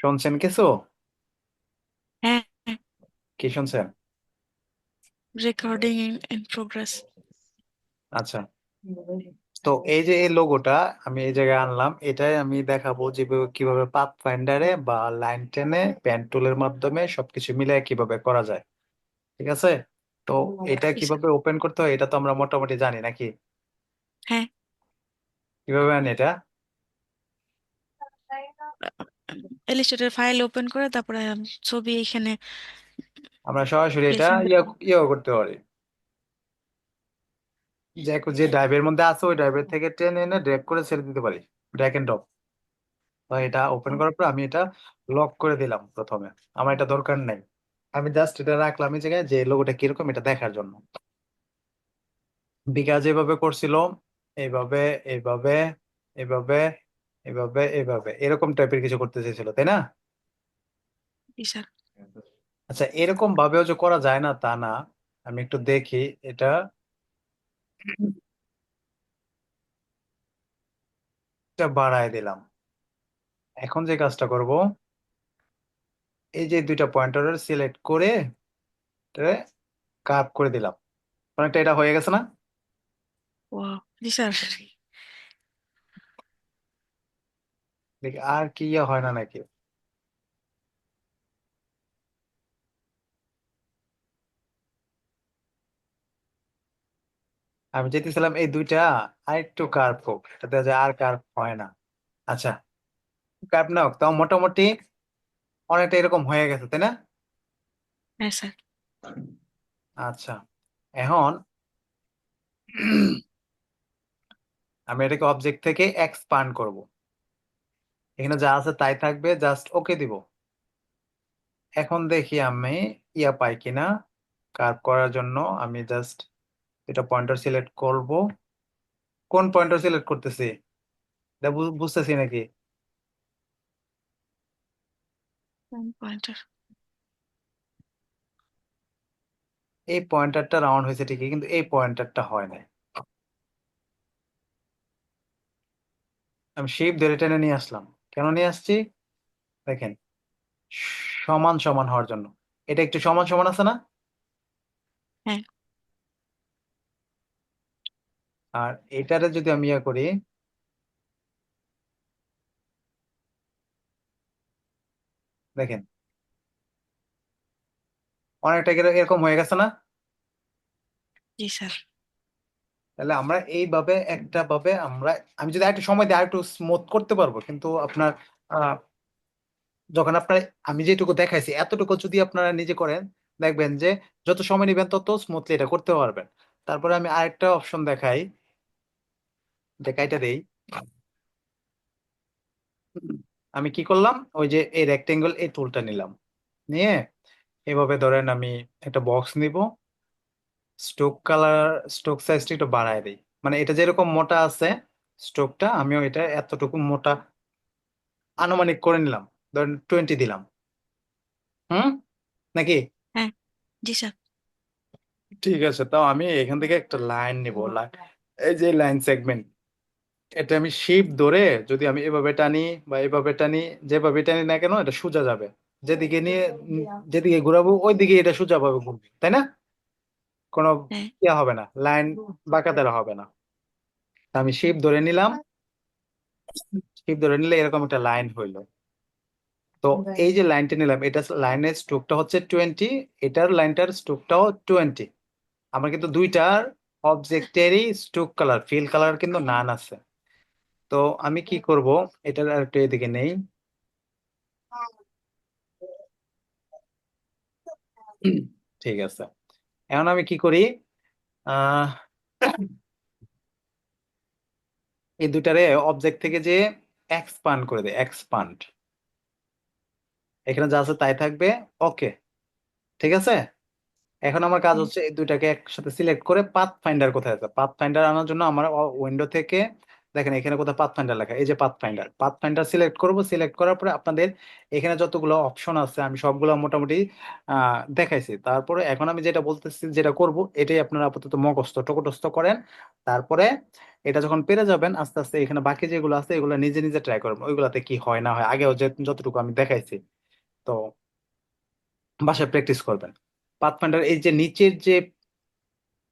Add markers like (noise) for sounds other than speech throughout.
শুনছেন কিছু হ্যাঁ কি শুনছেন রেকর্ডিং ইন প্রোগ্রেস আচ্ছা তো এই যে এই লোগোটা আমি এই জায়গায় আনলাম এটাই আমি দেখাবো যে কীভাবে পাথ ফাইন্ডারে বা লাইন টেনে পেন টুলের মাধ্যমে সবকিছু মিলিয়ে কীভাবে করা যায়। ঠিক আছে? তো এটা কীভাবে ওপেন করতে হয় এটা তো আমরা মোটামুটি জানি নাকি? হ্যাঁ। কীভাবে আনি এটা? ইলাস্ট্রেটর ফাইল ওপেন করে তারপরে ছবি এখানে আমরা সরাসরি এটা প্লেসিং ইয়া করতে পারি। যে যে ড্রাইভের মধ্যে আছে ওই ড্রাইভের থেকে টেনে এনে ড্র্যাগ করে ছেড়ে দিতে পারি। ড্র্যাগ এন্ড ড্রপ তো এটা ওপেন করার পর আমি এটা লক করে দিলাম প্রথমে। আমার এটা দরকার নেই। আমি জাস্ট এটা রাখলাম এই জায়গায় যে লোগোটা কীরকম এটা দেখার জন্য। বিকাশ যেভাবে করছিল এইভাবে এইভাবে এইভাবে এইভাবে এভাবে। এরকম টাইপের কিছু করতে চেয়েছিল তাই না? জি স্যার আচ্ছা এরকম ভাবেও যে করা যায় না তা না। আমি একটু দেখি এটা এটা বাড়ায় দিলাম। এখন যে কাজটা করব এই যে দুইটা পয়েন্টার সিলেক্ট করে কার্ভ করে দিলাম। অনেকটা এটা হয়ে গেছে না? ওয়াও জি স্যার দেখি আর কি ইয়ে হয় না নাকি? আমি যেতেছিলাম এই দুইটা আরেকটু কার্ভ হোক। আর কার্ভ হয় না। আচ্ছা কার্ভ না হোক তাও মোটামুটি অনেকটা এরকম হয়ে গেছে তাই না? হ্যাঁ স্যার। আচ্ছা এখন আমি এটাকে অবজেক্ট থেকে এক্সপান্ড করব। এখানে যা আছে তাই থাকবে জাস্ট ওকে দিব। এখন দেখি আমি ইয়া পাই কিনা। কার্ভ করার জন্য আমি জাস্ট এটা পয়েন্টার সিলেক্ট করব। কোন পয়েন্টার সিলেক্ট করতেছি? এটা বুঝতেছি নাকি? এই পয়েন্টারটা রাউন্ড হয়েছে ঠিকই কিন্তু এই পয়েন্টারটা হয় নাই। আমি শেপ ধরে টেনে নিয়ে আসলাম। কেন নিয়ে আসছি? দেখেন সমান সমান হওয়ার জন্য। এটা একটু সমান সমান আছে না? হ্যাঁ। আর এটারে যদি আমি ইয়া করি দেখেন। অনেকটা এর- এরকম হয়ে গেছে না? জি স্যার। তাহলে আমরা এইভাবে একটা ভাবে আমরা, আমি যদি একটু সময় আর একটু স্মুথ করতে পারব। কিন্তু আপনার যখন আপনার, আমি যেটুকু দেখাইছি, এতটুকু যদি আপনারা নিজে করেন, দেখবেন যে যত সময় নেবেন, তত স্মুথলি এটা করতে পারবেন। তারপরে আমি আরেকটা অপশন দেখাই। দেখাইটা দেই। আমি কি করলাম? ওই যে এই রেক্টেঙ্গল এই টুলটা নিলাম। নিয়ে এভাবে ধরেন আমি একটা বক্স নিব। স্ট্রোক কালার স্ট্রোক সাইজটা একটু বাড়ায় দিই। মানে এটা যেরকম মোটা আছে স্ট্রোকটা আমিও এটা এতটুকু মোটা আনুমানিক করে নিলাম। ধরেন টোয়েন্টি দিলাম। হুম? নাকি? হ্যাঁ জি স্যার। ঠিক আছে তাও আমি এখান থেকে একটা লাইন নিব। লাইন এই যে লাইন সেগমেন্ট এটা আমি শিপ ধরে যদি আমি এভাবে টানি বা এভাবে টানি যেভাবে টানি না কেন এটা সোজা যাবে। যেদিকে নিয়ে যেদিকে ঘুরাবো ওই দিকে এটা সোজা ভাবে ঘুরবে তাই না? কোনো হ্যাঁ। ইয়ে হবে না লাইন বাঁকা দেওয়া হবে না। আমি শিপ ধরে নিলাম। শিপ ধরে নিলে এরকম একটা লাইন হইল। তো এই যে লাইনটা নিলাম এটা লাইনের স্ট্রোকটা হচ্ছে টোয়েন্টি এটার লাইনটার স্ট্রোকটাও টোয়েন্টি আমার কিন্তু দুইটার অবজেক্টেরই স্ট্রোক কালার ফিল কালার কিন্তু নান আছে। তো আমি কি করব? এটার আর একটু এদিকে নেই। ঠিক আছে। এখন আমি কি করি? আহ এই দুটারে অবজেক্ট থেকে যে এক্সপান্ড করে দেয় এক্সপান্ড এখানে যা আছে তাই থাকবে ওকে ঠিক আছে? এখন আমার কাজ হচ্ছে এই দুইটাকে একসাথে সিলেক্ট করে পাথ ফাইন্ডার কোথায় আছে? পাথ ফাইন্ডার আনার জন্য আমার উইন্ডো থেকে দেখেন এখানে কোথাও পাথ ফাইন্ডার লেখা, এই যে path finder path finder select করব সিলেক্ট করার পরে আপনাদের এখানে যতগুলো অপশন আছে, আমি সবগুলো মোটামুটি দেখাইছি। তারপরে এখন আমি যেটা বলতেছি, যেটা করব, এটাই আপনারা আপাতত মুখস্থ, টকটস্থ করেন। তারপরে এটা যখন পেরে যাবেন, আস্তে আস্তে এখানে বাকি যেগুলো আছে, এগুলো নিজে নিজে ট্রাই করবেন ওইগুলাতে কি হয়, না হয়, আগেও যতটুকু আমি দেখাইছি। তো বাসায় প্র্যাকটিস করবেন। পাথ ফাইন্ডার এই যে নিচের যে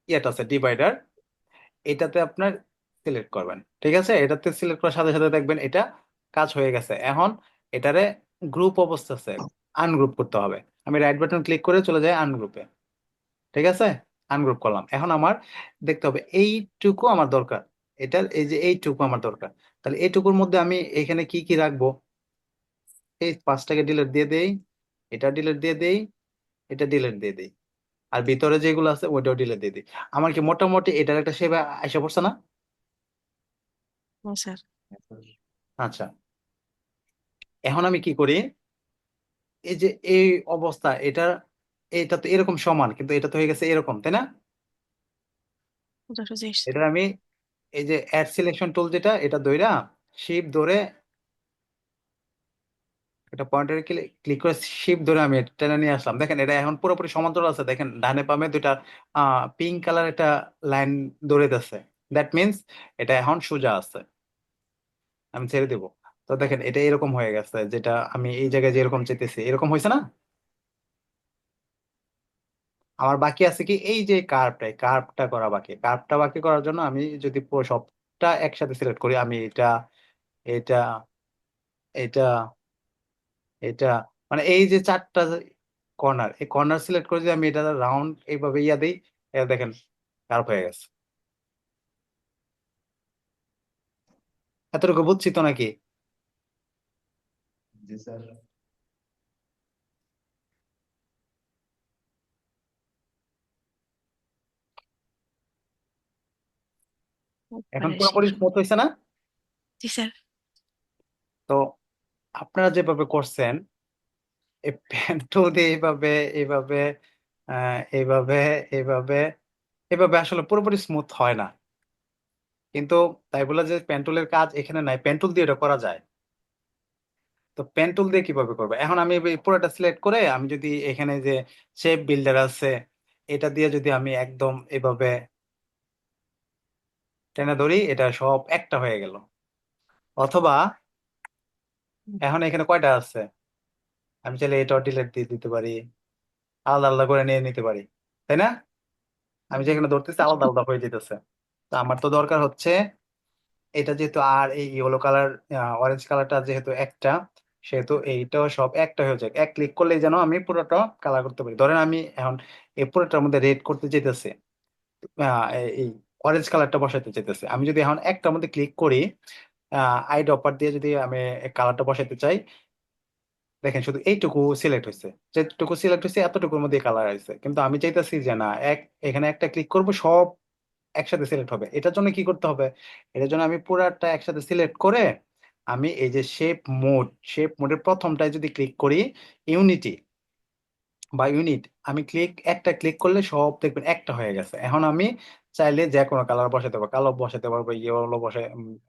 ইয়েটা আছে ডিভাইডার এটাতে আপনার সিলেক্ট করবেন, ঠিক আছে? এটাতে সিলেক্ট করার সাথে সাথে দেখবেন এটা কাজ হয়ে গেছে। এখন এটারে গ্রুপ অবস্থা আছে আনগ্রুপ করতে হবে। আমি রাইট বাটন ক্লিক করে চলে যাই আনগ্রুপে ঠিক আছে? আনগ্রুপ করলাম। এখন আমার দেখতে হবে এইটুকু আমার দরকার। এটার এই যে এইটুকু আমার দরকার। তাহলে এইটুকুর মধ্যে আমি এখানে কি কি রাখব? এই পাঁচটাকে ডিলিট দিয়ে দেই, এটা ডিলিট দিয়ে দেই, এটা ডিলিট দিয়ে দেই। আর ভিতরে যেগুলো আছে ওইটাও ডিলিট দিয়ে দিই। আমার কি মোটামুটি এটার একটা সেবা আইসা পড়ছে না? স্যার। আচ্ছা। এখন আমি কি করি? এই যে এই অবস্থা এটা এটা তো এরকম সমান কিন্তু এটা তো হয়ে গেছে এরকম তাই না। এটা আমি এই যে অ্যাড সিলেকশন টুল যেটা এটা ধইরা শিপ ধরে এটা পয়েন্টারে ক্লিক করে শিপ ধরে আমি টেনে নিয়ে আসলাম। দেখেন এটা এখন পুরোপুরি সমান্তরাল আছে। দেখেন ডানে বামে দুইটা আহ পিঙ্ক কালার একটা লাইন ধরে যাচ্ছে। দ্যাট মিন্স এটা এখন সোজা আছে। আমি ছেড়ে দেবো। তো দেখেন, এটা এরকম হয়ে গেছে যেটা আমি এই জায়গায় যেরকম চেতেছি এরকম হয়েছে না? আমার বাকি আছে কি? এই যে কার্ভটা কার্ভটা করা বাকি। কার্ভটা বাকি করার জন্য আমি যদি পুরো সবটা একসাথে সিলেক্ট করি, আমি এটা এটা এটা এটা মানে এই যে চারটা কর্নার এই কর্নার সিলেক্ট করে যদি আমি এটা রাউন্ড এইভাবে ইয়া দিই এটা দেখেন কার্ভ হয়ে গেছে। এতটুকু বুঝছি তো নাকি? জি স্যার। এখন মানে পুরোপুরি। স্মুথ হয়েছে না? জি স্যার। তো আপনারা যেভাবে করছেন এই পেন্টুল দিয়ে এইভাবে এইভাবে আহ, এইভাবে এইভাবে এভাবে আসলে পুরোপুরি স্মুথ হয় না। কিন্তু তাই বলে যে পেন্টুলের কাজ এখানে নাই। পেন্টুল দিয়ে এটা করা যায়। তো পেন্টুল দিয়ে কীভাবে করব? এখন আমি পুরোটা সিলেক্ট করে আমি যদি এখানে যে শেপ বিল্ডার আছে, এটা দিয়ে যদি আমি একদম এভাবে টেনে ধরি, এটা সব একটা হয়ে গেল। অথবা এখন এখানে কয়টা আছে? আমি চাইলে এটাও ডিলেট দিয়ে দিতে পারি। আলাদা আলাদা করে নিয়ে নিতে পারি। তাই না? আমি যেখানে ধরতেছি আলাদা আলাদা হয়ে যেতেছে তো আমার তো দরকার হচ্ছে এটা যেহেতু আর এই ইয়েলো কালার অরেঞ্জ কালারটা যেহেতু একটা, সেহেতু এইটাও সব একটা হয়ে যায় এক ক্লিক করলেই যেন আমি পুরোটা কালার করতে পারি। ধরেন আমি এখন এই পুরোটার মধ্যে রেড করতে যেতেছি এই- অরেঞ্জ কালারটা বসাইতে চাইতেছি। আমি যদি এখন একটার মধ্যে ক্লিক করি আই ড্রপার দিয়ে যদি আমি কালারটা বসাইতে চাই, দেখেন শুধু এইটুকু সিলেক্ট হয়েছে যেটুকু সিলেক্ট হয়েছে এতটুকুর মধ্যে কালার আসছে কিন্তু আমি চাইতেছি যে না, এক, এখানে একটা ক্লিক করব, সব একসাথে সিলেক্ট হবে। এটার জন্য কি করতে হবে? এটার জন্য আমি পুরাটা একসাথে সিলেক্ট করে আমি এই যে শেপ মোড শেপ মোডের প্রথমটায় যদি ক্লিক করি ইউনিটি বা ইউনিট আমি ক্লিক একটা ক্লিক করলে সব দেখবেন একটা হয়ে গেছে। এখন আমি চাইলে যে কোনো কালার বসাতে পারব কালো বসাতে পারব ইয়েলো বসে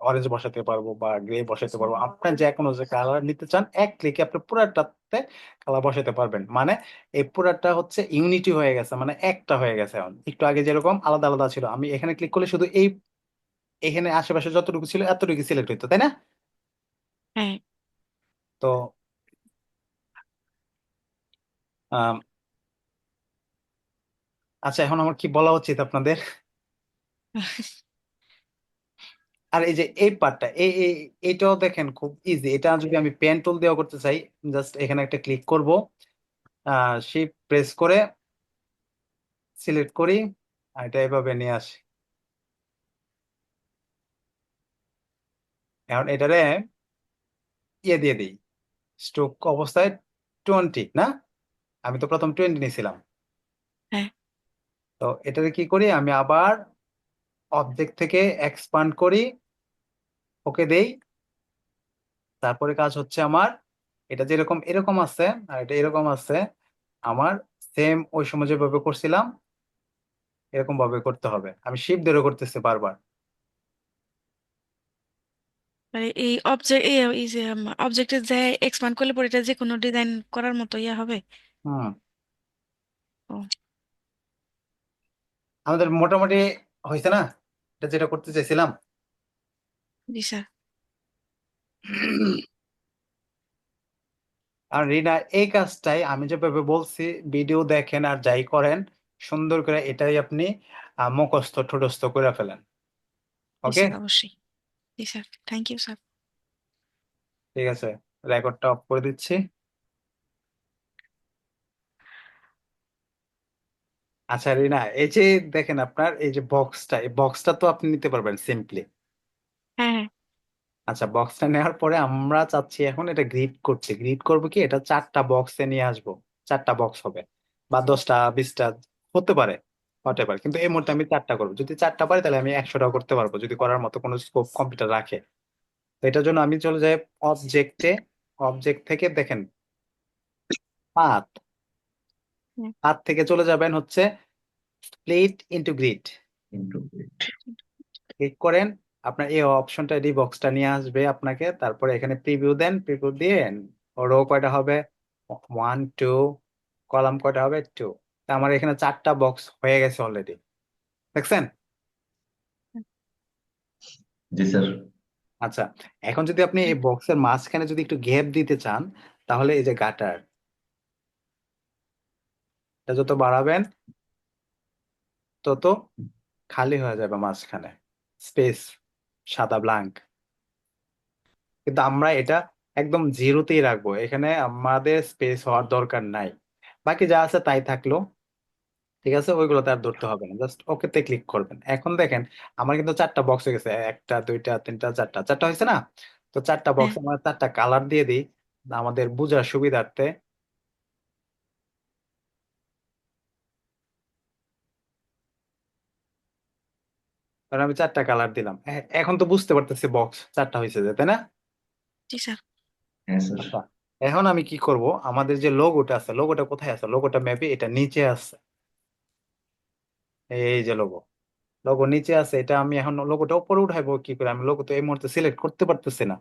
অরেঞ্জ বসাতে পারব বা গ্রে বসাতে পারব। আপনার যে কোনো যে কালার নিতে চান এক ক্লিকে আপনি পুরাটাতে কালার বসাতে পারবেন। মানে এই পুরাটা হচ্ছে ইউনিটি হয়ে গেছে মানে একটা হয়ে গেছে এখন। একটু আগে যেরকম আলাদা আলাদা ছিল আমি এখানে ক্লিক করলে শুধু এই এখানে আশেপাশে যতটুকু ছিল এতটুকু সিলেক্ট হইতো তাই না? হ্যাঁ। তো আচ্ছা এখন আমার কি বলা উচিত আপনাদের? আর এই যে এই পার্টটা এই এই এটাও দেখেন খুব ইজি এটা যদি আমি পেন টুল দিয়েও করতে চাই জাস্ট এখানে একটা ক্লিক করব। শিফট প্রেস করে সিলেক্ট করি আর এটা এভাবে নিয়ে আসি। এখন এটারে ইয়ে দিয়ে দিই। স্ট্রোক অবস্থায় টোয়েন্টি না? আমি তো প্রথম টোয়েন্টি নিয়েছিলাম হ্যাঁ। তো এটারে কি করি? আমি আবার অবজেক্ট থেকে এক্সপান্ড করি ওকে দেই। তারপরে কাজ হচ্ছে আমার এটা যেরকম এরকম আছে আর এটা এরকম আছে আমার সেম ওই সময় যেভাবে করছিলাম এরকম ভাবে করতে হবে। আমি শিফট ধরে করতেছি বারবার। মানে এই অবজেক্ট এই যে অবজেক্টে যে এক্সপ্যান্ড করলে পরে এটা যে কোনো ডিজাইন করার মতো ইয়া হবে? হুম। আমাদের মোটামুটি হয়েছে না? এটা যেটা করতে চাইছিলাম। জি স্যার। আর রিনা এই কাজটাই আমি যেভাবে বলছি ভিডিও দেখেন আর যাই করেন সুন্দর করে এটাই আপনি মুখস্থ ঠোঁটস্থ করে ফেলেন। ওকে? অবশ্যই। জি স্যার। Thank you sir. ঠিক আছে রেকর্ডটা অফ করে দিচ্ছি। আচ্ছা রিনা এই যে দেখেন আপনার এই যে বক্সটা এই বক্সটা তো আপনি নিতে পারবেন সিম্পলি হ্যাঁ হ্যাঁ। আচ্ছা বক্সটা নেওয়ার পরে আমরা চাচ্ছি এখন এটা গ্রিড করতে। গ্রিড করব কি? এটা চারটা বক্সে নিয়ে আসব। চারটা বক্স হবে। বা দশটা বিশটা হতে পারে হতে পারে কিন্তু এই মুহূর্তে আমি চারটা করব। যদি চারটা পারি তাহলে আমি একশোটা করতে পারব যদি করার মতো কোনো স্কোপ কম্পিউটার রাখে। তো এটার জন্য আমি চলে যাই অবজেক্টে অবজেক্ট থেকে দেখেন পাথ পাথ থেকে চলে যাবেন হচ্ছে স্প্লিট ইনটু গ্রিড ক্লিক করেন আপনার এই অপশনটা এই বক্সটা নিয়ে আসবে আপনাকে তারপরে এখানে প্রিভিউ দেন প্রিভিউ দিয়ে রো কয়টা হবে? ওয়ান টু কলাম কয়টা হবে? টু তা আমার এখানে চারটা বক্স হয়ে গেছে অলরেডি দেখছেন? জি স্যার। আচ্ছা এখন যদি আপনি এই বক্সের মাঝখানে যদি একটু গ্যাপ দিতে চান তাহলে এই যে গাটার এটা যত বাড়াবেন তত খালি হয়ে যাবে মাঝখানে। স্পেস সাদা ব্ল্যাঙ্ক কিন্তু আমরা এটা একদম জিরোতেই রাখব। এখানে আমাদের স্পেস হওয়ার দরকার নাই। বাকি যা আছে তাই থাকল। ঠিক আছে? ওইগুলো তার ধরতে হবে না। জাস্ট ওকেতে ক্লিক করবেন। এখন দেখেন আমার কিন্তু চারটা বক্স হয়ে গেছে। একটা দুইটা তিনটা চারটা। চারটা হয়েছে না? তো চারটা হ্যাঁ। বক্স আমরা চারটা কালার দিয়ে দিই। আমাদের বোঝার সুবিধার্থে কারণ আমি চারটা কালার দিলাম। এখন তো বুঝতে পারতেছি বক্স চারটা হয়েছে যে তাই না? জি স্যার হ্যাঁ স্যার আচ্ছা এখন আমি কি করব? আমাদের যে লোগোটা আছে লোগোটা কোথায় আছে? লোগোটা মেবি এটা নিচে আছে। এই যে লোগো লোগো নিচে আছে এটা আমি এখন লোগোটা উপরে উঠাইবো কি করে? আমি লোগো তো এই মুহূর্তে সিলেক্ট করতে পারতেছি না।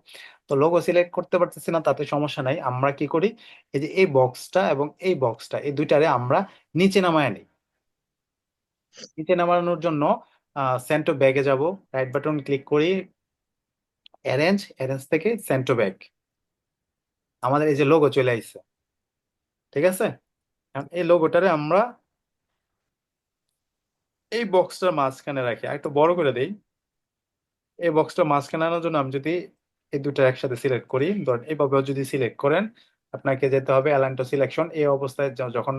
তো লোগো সিলেক্ট করতে পারতেছি না তাতে সমস্যা নাই। আমরা কি করি? এই যে এই বক্সটা এবং এই বক্সটা এই দুইটারে আমরা নিচে নামায় নিই। নিচে নামানোর জন্য সেন্ড টু ব্যাগে যাব। রাইট বাটন ক্লিক করি। অ্যারেঞ্জ অ্যারেঞ্জ থেকে সেন্ড টু ব্যাগ আমাদের এই যে লোগো চলে আসছে ঠিক আছে? এই লোগোটারে আমরা এই বক্সটার মাঝখানে রাখি। আর একটু বড় করে দেই। এই বক্সটা মাঝখানে আনার জন্য আমি যদি এই দুটো একসাথে সিলেক্ট করি, ধরেন এইভাবেও যদি সিলেক্ট করেন, আপনাকে যেতে হবে অ্যালাইন টু সিলেকশন এই অবস্থায় যখন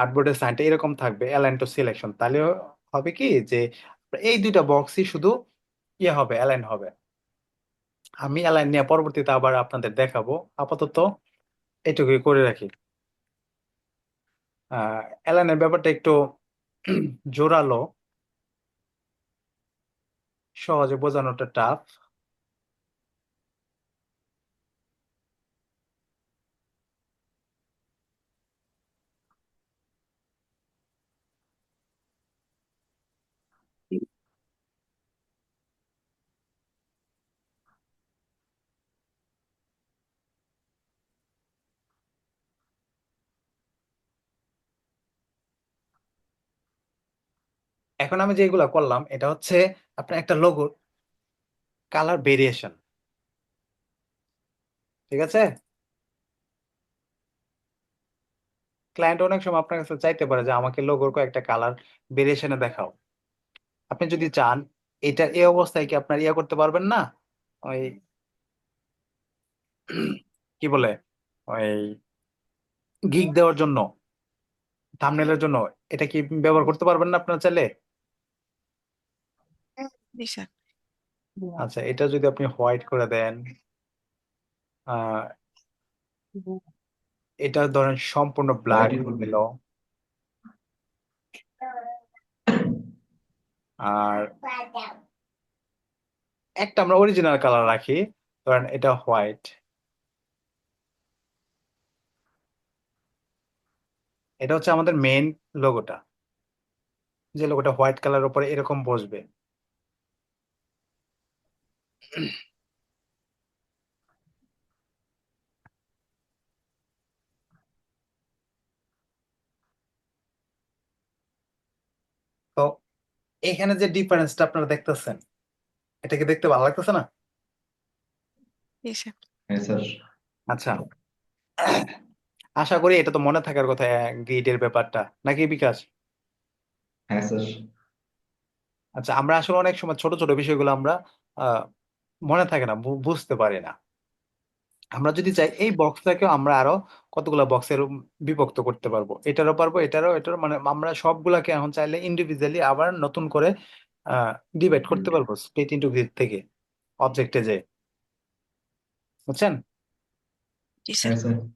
আর্টবোর্ডের সাইনটা এরকম থাকবে অ্যালাইন টু সিলেকশন তাহলে হবে কি যে এই দুইটা বক্সই শুধু ইয়ে হবে অ্যালাইন হবে। আমি অ্যালাইন নিয়ে পরবর্তীতে আবার আপনাদের দেখাবো। আপাতত এটুকুই করে রাখি। অ্যালাইনের ব্যাপারটা একটু (clears throat) জোরালো। সহজে বোঝানোটা টাফ এখন আমি যেগুলো করলাম, এটা হচ্ছে আপনার একটা লোগো কালার ভেরিয়েশন ঠিক আছে? ক্লায়েন্ট অনেক সময় আপনার কাছে চাইতে পারে যে, আমাকে লোগোর কয়েকটা কালার ভেরিয়েশনে দেখাও। আপনি যদি চান, এটা এই অবস্থায় কি আপনার ইয়া করতে পারবেন না? ওই (clears throat) কি বলে? ওই গিগ দেওয়ার জন্য থাম্বনেলের জন্য, এটা কি ব্যবহার করতে পারবেন না আপনার চাইলে জি স্যার আচ্ছা এটা যদি আপনি হোয়াইট করে দেন আহ এটা ধরেন সম্পূর্ণ ব্ল্যাক হোয়াইটই করবেন দিল আর একটা আমরা অরিজিনাল কালার রাখি ধরেন এটা হোয়াইট এটা হচ্ছে আমাদের মেইন লোগোটা যে লোগোটা হোয়াইট কালার উপরে এরকম বসবে। (clears throat) তো এখানে যে ডিফারেন্সটা আপনারা দেখতেছেন এটা কি দেখতে ভালো লাগতেছে না? হ্যাঁ, আচ্ছা। (clears throat) আশা করি এটা তো মনে থাকার কথা গ্রিডের ব্যাপারটা। নাকি বিকাশ? হ্যাঁ স্যার। আচ্ছা আমরা আসলে অনেক সময় ছোট ছোট বিষয়গুলো আমরা মনে থাকে না বু- বুঝতে পারি না। আমরা যদি চাই এই বক্সটাকেও আমরা আরও কতগুলো বক্সের বিভক্ত করতে পারব। এটারও পারব এটারও এটারও মানে আমরা সবগুলাকে এখন চাইলে ইন্ডিভিজুয়ালি আবার নতুন করে আহ ডিভাইড করতে পারব স্প্লিট ইন্টু গ্রিড থেকে অবজেক্টে যে বুঝছেন? জি স্যার। হ্যাঁ স্যার।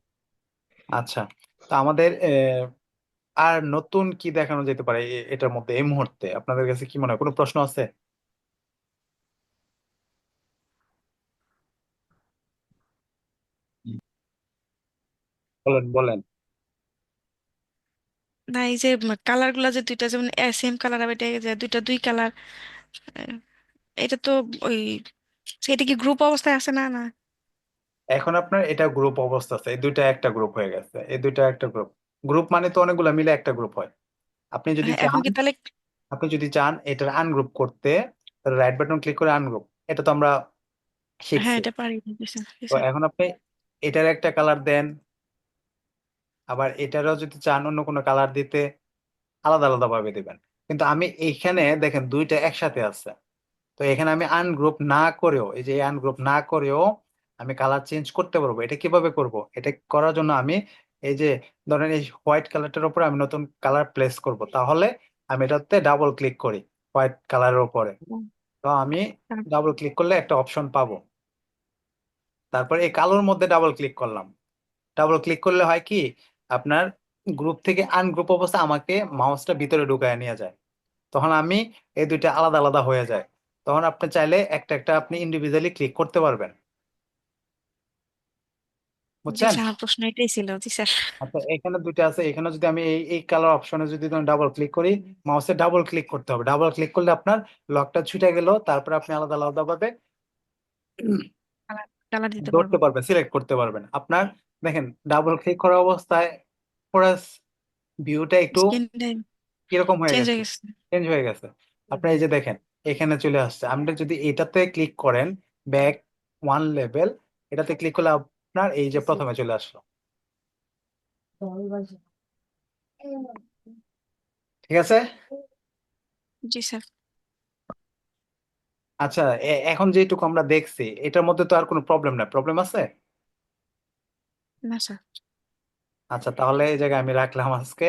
আচ্ছা তো আমাদের আহ, আর নতুন কি দেখানো যেতে পারে এ- এটার মধ্যে এই মুহূর্তে? আপনাদের কাছে কি মনে হয়? কোনো প্রশ্ন আছে? বলেন বলেন। না এই যে কালারগুলা যে দুইটা যেমন সেম কালার হবে এটা যে দুইটা দুই কালার এটা তো ওই এটা কি গ্রুপ অবস্থায় আছে না না? এখন আপনার এটা গ্রুপ অবস্থা আছে এই দুইটা একটা গ্রুপ হয়ে গেছে এই দুইটা একটা গ্রুপ গ্রুপ মানে তো অনেকগুলা মিলে একটা গ্রুপ হয়। আপনি যদি হ্যাঁ এখন চান কি তাহলে আপনি যদি চান এটার আনগ্রুপ করতে রাইট বাটন ক্লিক করে আনগ্রুপ এটা তো আমরা হ্যাঁ শিখছি। এটা পারি তো এখন আপনি এটার একটা কালার দেন আবার এটারও যদি চান অন্য কোনো কালার দিতে আলাদা আলাদা ভাবে দিবেন। কিন্তু আমি এইখানে দেখেন দুইটা একসাথে আছে। তো এখানে আমি আনগ্রুপ না করেও এই যে আনগ্রুপ না করেও আমি কালার চেঞ্জ করতে পারব। এটা কীভাবে করব? এটা করার জন্য আমি এই যে ধরেন এই হোয়াইট কালারটার উপরে আমি নতুন কালার প্লেস করব। তাহলে আমি এটাতে ডাবল ক্লিক করি হোয়াইট কালারের উপরে। তো আমি। ডাবল ক্লিক করলে একটা অপশন পাবো। তারপর এই কালোর মধ্যে ডাবল ক্লিক করলাম। ডাবল ক্লিক করলে হয় কি আপনার গ্রুপ থেকে আনগ্রুপ অবস্থা আমাকে মাউসটা ভিতরে ঢুকায় নিয়ে যায়। তখন আমি এই দুইটা আলাদা আলাদা হয়ে যায়। তখন আপনি চাইলে একটা একটা আপনি ইন্ডিভিজুয়ালি ক্লিক করতে পারবেন। বুঝছেন? প্রশ্ন এটাই ছিল জি স্যার। আচ্ছা এখানে দুইটা আছে। এখানে যদি আমি এই এই কালার অপশনে যদি ডাবল ক্লিক করি মাউসে ডাবল ক্লিক করতে হবে। ডাবল ক্লিক করলে আপনার লকটা ছুটে গেল তারপর আপনি আলাদা আলাদা ভাবে ধরতে পারব পারবেন সিলেক্ট করতে পারবেন। আপনার দেখেন ডাবল ক্লিক করা অবস্থায় পুরো ভিউটা একটু কীরকম হয়ে গেছে। চেঞ্জ হয়ে গেছে। আপনার এই যে দেখেন এখানে চলে আসছে। আপনি যদি এটাতে ক্লিক করেন ব্যাক ওয়ান লেভেল এটাতে ক্লিক করলে আপনার এই যে প্রথমে চলে আসলো। ঠিক আছে? জি স্যার। আচ্ছা এখন যেটুকু আমরা দেখছি এটার মধ্যে তো আর কোনো প্রবলেম নাই। প্রবলেম আছে? আচ্ছা তাহলে এই জায়গায় আমি রাখলাম আজকে।